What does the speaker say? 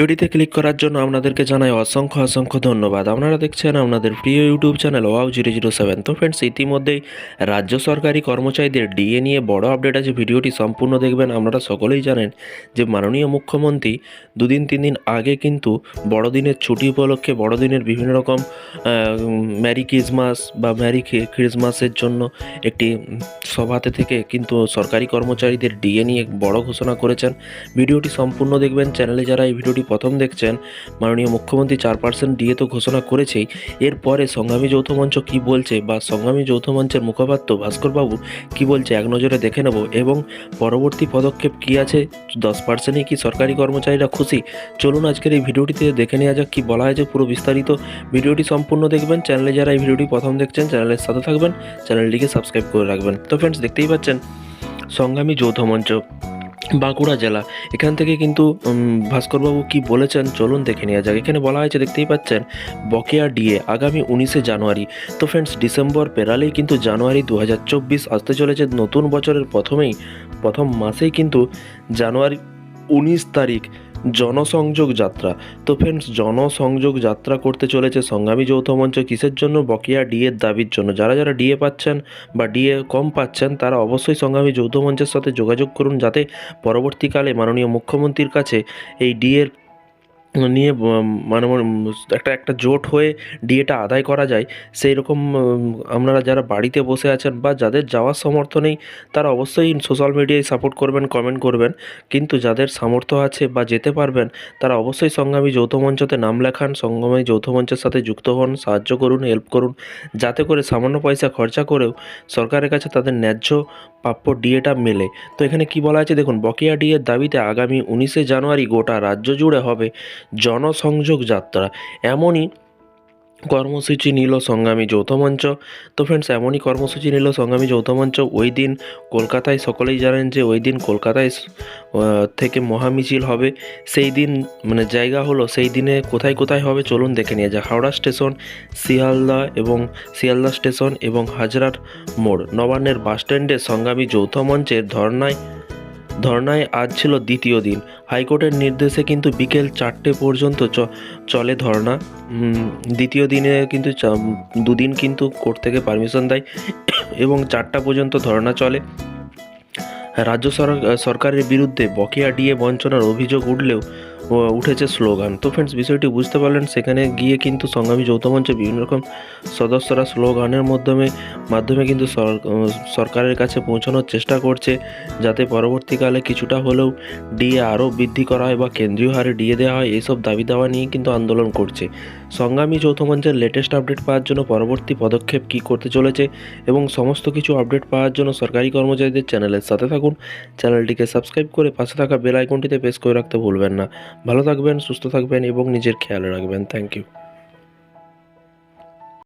ভিডিওটিতে ক্লিক করার জন্য আপনাদেরকে জানাই অসংখ্য অসংখ্য ধন্যবাদ। আপনারা দেখছেন আপনাদের প্রিয় YouTube channel wow zero zero seven তো ফ্রেন্ডস ইতিমধ্যেই রাজ্য সরকারি কর্মচারীদের ডিএ নিয়ে বড় আপডেট আছে। ভিডিওটি সম্পূর্ণ দেখবেন। আপনারা সকলেই জানেন যে মাননীয় মুখ্যমন্ত্রী দুদিন তিন দিন আগে কিন্তু বড়দিনের ছুটি উপলক্ষে বড়দিনের বিভিন্ন রকম ম্যারি ক্রিসমাস বা ম্যারি ক্রিসমাসের জন্য একটি সভাতে থেকে কিন্তু সরকারি কর্মচারীদের ডিএ নিয়ে বড় ঘোষণা করেছেন। ভিডিওটি সম্পূর্ণ দেখবেন। চ্যানেলে যারা এই ভিডিওটি প্রথম দেখছেন মাননীয় মুখ্যমন্ত্রী চার পার্সেন্ট ডিএ তো ঘোষণা করেছেই। এরপরে সংগ্রামী যৌথ মঞ্চ কী বলছে বা সংগ্রামী যৌথ মঞ্চের মুখপাত্র ভাস্করবাবু কী বলছে এক নজরে দেখে নেব এবং পরবর্তী পদক্ষেপ কী আছে? দশ পার্সেন্টই কি সরকারি কর্মচারীরা খুশি? চলুন আজকের এই ভিডিওটিতে দেখে নেওয়া যাক কী বলা হয়েছে পুরো বিস্তারিত। ভিডিওটি সম্পূর্ণ দেখবেন, চ্যানেলে যারা এই ভিডিওটি প্রথম দেখছেন, চ্যানেলের সাথে থাকবেন, চ্যানেলটিকে সাবস্ক্রাইব করে রাখবেন। তো ফ্রেন্ডস দেখতেই পাচ্ছেন, সংগ্রামী যৌথ মঞ্চ। বাঁকুড়া জেলা। এখান থেকে কিন্তু ভাস্করবাবু কি বলেছেন? চলুন দেখে নেওয়া যাক। এখানে বলা হয়েছে, দেখতেই পাচ্ছেন, বকেয়া ডিএ আগামী উনিশে জানুয়ারি। তো ফ্রেন্ডস ডিসেম্বর পেরালেই কিন্তু জানুয়ারি দু হাজার চব্বিশ আসতে চলেছে নতুন বছরের প্রথমেই, প্রথম মাসেই কিন্তু জানুয়ারি উনিশ তারিখ। জনসংযোগ যাত্রা। তো ফ্রেন্ডস জনসংযোগ যাত্রা করতে চলেছে সংগ্রামী যৌথ মঞ্চ কিসের জন্য? বকেয়া ডিএর দাবির জন্য। যারা যারা ডিএ পাচ্ছেন বা ডিএ কম পাচ্ছেন, তারা অবশ্যই সংগ্রামী যৌথ মঞ্চের সাথে যোগাযোগ করুন যাতে পরবর্তীকালে মাননীয় মুখ্যমন্ত্রীর কাছে এই ডিএর নিয়ে মানে একটা একটা জোট হয়ে ডিএটা আদায় করা যায়, সেই রকম আপনারা যারা বাড়িতে বসে আছেন বা যাদের যাওয়ার সামর্থ্য নেই, তারা অবশ্যই সোশ্যাল মিডিয়ায় সাপোর্ট করবেন কমেন্ট করবেন। কিন্তু যাদের সামর্থ্য আছে বা যেতে পারবেন, তারা অবশ্যই সংগ্রামী যৌথ মঞ্চতে নাম লেখান, সংগ্রামী যৌথ মঞ্চের সাথে যুক্ত হন, সাহায্য করুন হেল্প করুন। যাতে করে সামান্য পয়সা খরচা করেও সরকারের কাছে তাদের ন্যায্য প্রাপ্য ডিএটা মেলে। তো এখানে কি বলা আছে? দেখুন, বকেয়া ডিএর দাবিতে আগামী উনিশে জানুয়ারি গোটা রাজ্য জুড়ে হবে জনসংযোগ যাত্রা। এমনই কর্মসূচি নিল সংগ্রামী যৌথ মঞ্চ। তো ফ্রেন্ডস এমনই কর্মসূচি নিল সংগ্রামী যৌথ মঞ্চ। ওই দিন কলকাতায় সকলেই জানেন যে ওই দিন কলকাতায় থেকে মহামিছিল হবে। সেই দিন মানে জায়গা হলো সেই দিনে কোথায় কোথায় হবে চলুন দেখে নিয়ে যাক। হাওড়া স্টেশন, শিয়ালদা এবং শিয়ালদা স্টেশন এবং হাজরার মোড়। নবান্নের বাসস্ট্যান্ডে সংগ্রামী যৌথ মঞ্চের ধর্নায় ধর্নায় আজ ছিল দ্বিতীয় দিন। হাইকোর্টের নির্দেশে কিন্তু বিকেল চারটে পর্যন্ত চলে ধর্না। দ্বিতীয় দিনে কিন্তু দুদিন কিন্তু কোর্ট থেকে পারমিশন দেয় এবং চারটা পর্যন্ত ধর্না চলে। রাজ্য সরকারের বিরুদ্ধে বকেয়া ডিএ বঞ্চনার অভিযোগ উঠলেও উঠেছে স্লোগান। তো ফ্রেন্ডস বিষয়টি বুঝতে পারলেন, সেখানে গিয়ে কিন্তু সংগ্রামী যৌথ মঞ্চে বিভিন্ন রকম সদস্যরা স্লোগানের মাধ্যমে মাধ্যমে কিন্তু সরকারের কাছে পৌঁছানোর চেষ্টা করছে, যাতে পরবর্তীকালে কিছুটা হলেও ডিএ আরও বৃদ্ধি করা হয় বা কেন্দ্রীয় হারে ডিএ দেওয়া হয় এইসব দাবি দাওয়া নিয়ে কিন্তু আন্দোলন করছে। সংগ্রামী যৌথ মঞ্চের লেটেস্ট আপডেট পাওয়ার জন্য পরবর্তী পদক্ষেপ কী করতে চলেছে এবং সমস্ত কিছু আপডেট পাওয়ার জন্য সরকারি কর্মচারীদের চ্যানেলের সাথে থাকুন। চ্যানেলটিকে সাবস্ক্রাইব করে পাশে থাকা বেল আইকনটিতে প্রেস করে রাখতে ভুলবেন না। ভালো থাকবেন সুস্থ থাকবেন এবং নিজের খেয়াল রাখবেন। Thank you